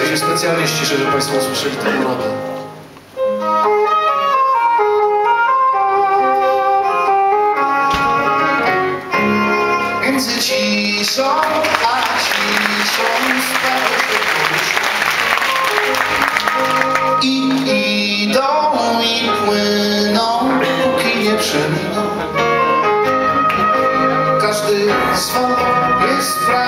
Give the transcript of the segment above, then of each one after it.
Ja się specjalnie żeby Państwo usłyszeli tę urodę. Między ciszą a ciszą stało. I idą i płyną, póki nie przeminą. Każdy swoje sprawy, trochę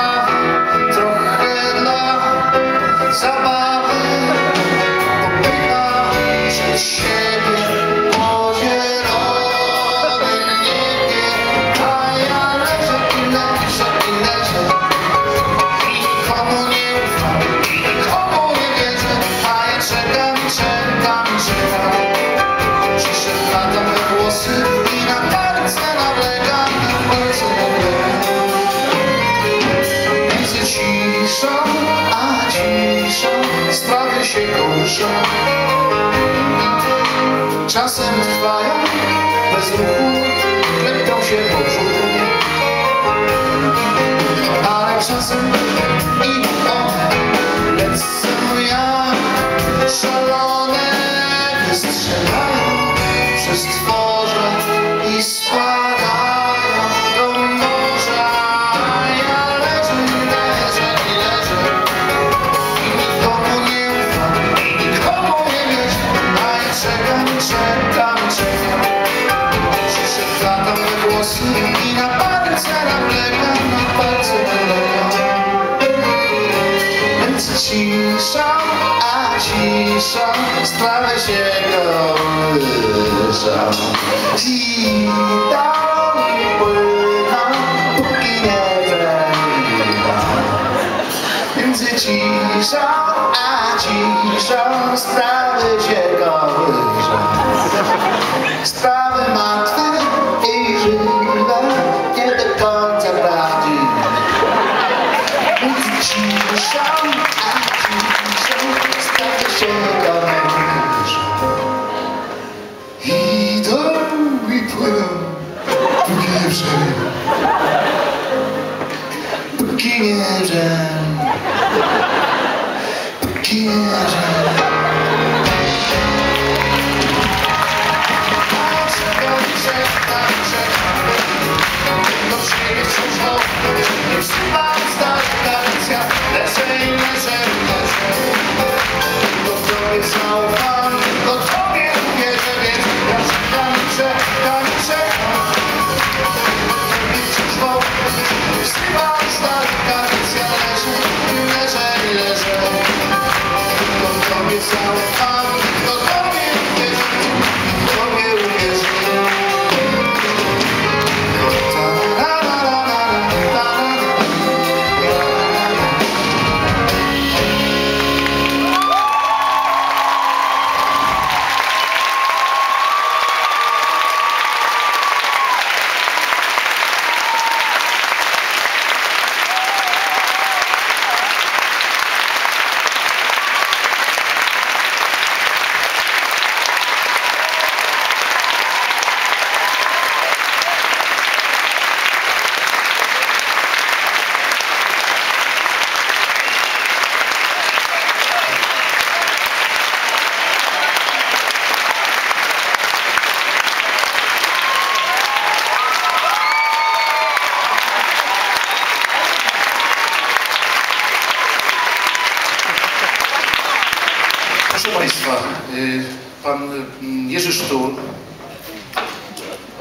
się. Czasem trwają bez ruchu, klepią się po brzuchu. Czekam, czekam. Przyszedł latam we włosy i na palce nawlekam, na palce. Więc cisza, a cisza sprawy się kołyszą. Idą i płyną, póki nie przeminą. Między ciszą a ciszą sprawy Póki nie przeminą. Czekam, czekam, czekam. Do siebie wciąż nowy,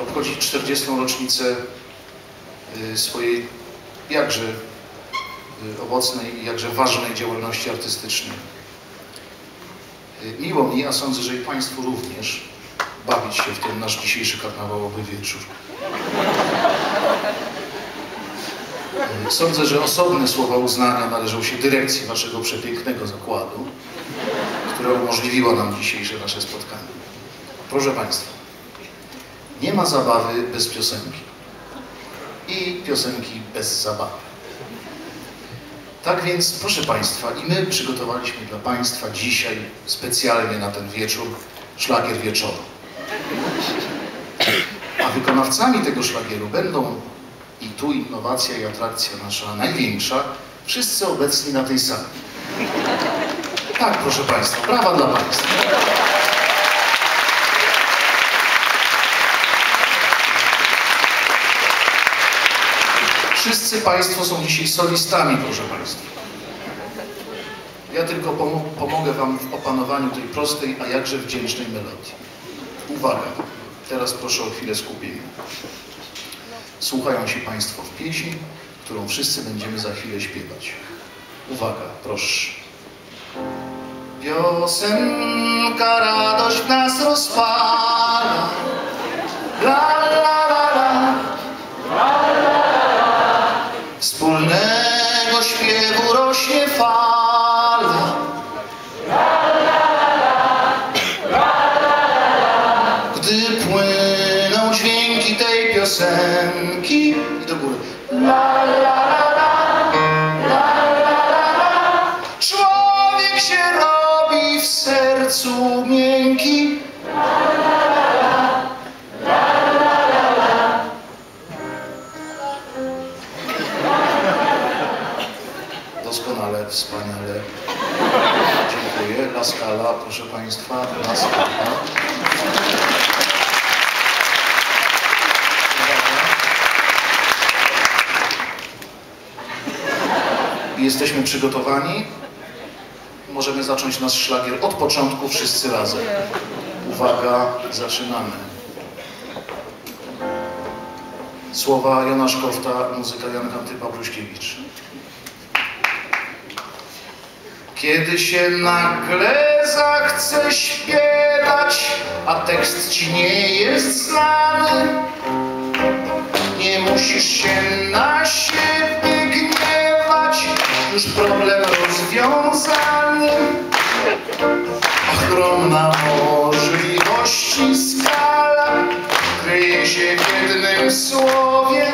obchodzi 40. rocznicę y, swojej jakże y, owocnej i jakże ważnej działalności artystycznej. Y, Miło mi, a sądzę, że i Państwu również, bawić się w ten nasz dzisiejszy karnawałowy wieczór. Sądzę, że osobne słowa uznania należą się dyrekcji Waszego przepięknego zakładu, które umożliwiło nam dzisiejsze nasze spotkanie. Proszę Państwa, nie ma zabawy bez piosenki i piosenki bez zabawy. Tak więc, proszę Państwa, i my przygotowaliśmy dla Państwa dzisiaj specjalnie na ten wieczór szlagier wieczoru. A wykonawcami tego szlagieru będą i tu innowacja i atrakcja nasza największa, wszyscy obecni na tej sali. Tak, proszę Państwa, brawa dla Państwa. Wszyscy Państwo są dzisiaj solistami, proszę Państwa. Ja tylko pomo pomogę Wam w opanowaniu tej prostej, a jakże wdzięcznej melodii. Uwaga, teraz proszę o chwilę skupienia. Słuchają się Państwo w pieśni, którą wszyscy będziemy za chwilę śpiewać. Uwaga, proszę. Piosenka radość nas rozpala. La śpiewu rośnie fala. Gdy płyną dźwięki tej piosenki i do góry. La la la la. La la la. Człowiek się robi w sercu miękki. Jesteśmy przygotowani. Możemy zacząć nasz szlagier od początku, wszyscy razem. Uwaga, zaczynamy. Słowa Jana Szkofta, muzyka Jan Kantypa Bruśkiewicz. Kiedy się nagle zachce śpiewać, a tekst ci nie jest znany, nie musisz się na siebie już problem rozwiązany. Ogromna możliwości skala kryje się w jednym słowie.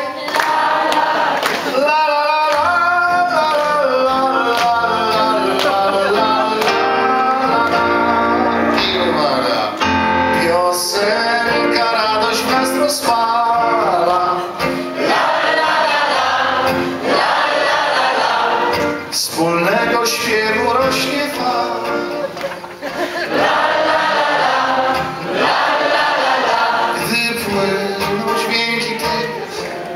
dźwięki Ty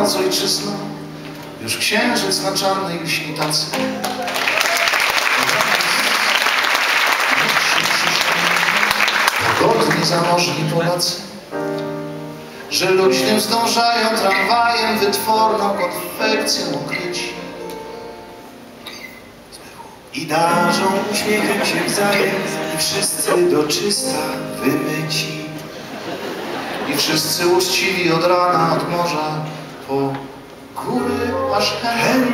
dobranoc ojczyzno, już księżyc na czarnej lśni tacy. Pogodni, zamożni Polacy, że luźnym zdążają tramwajem wytworną konfekcją okryci. I darzą uśmiechem się wzajem i wszyscy do czysta wymyci. I wszyscy uczciwi od rana, od morza, po góry aż hen.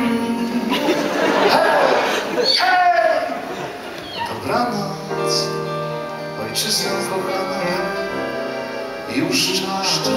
Dobranoc, ojczyznę kochana, już czas.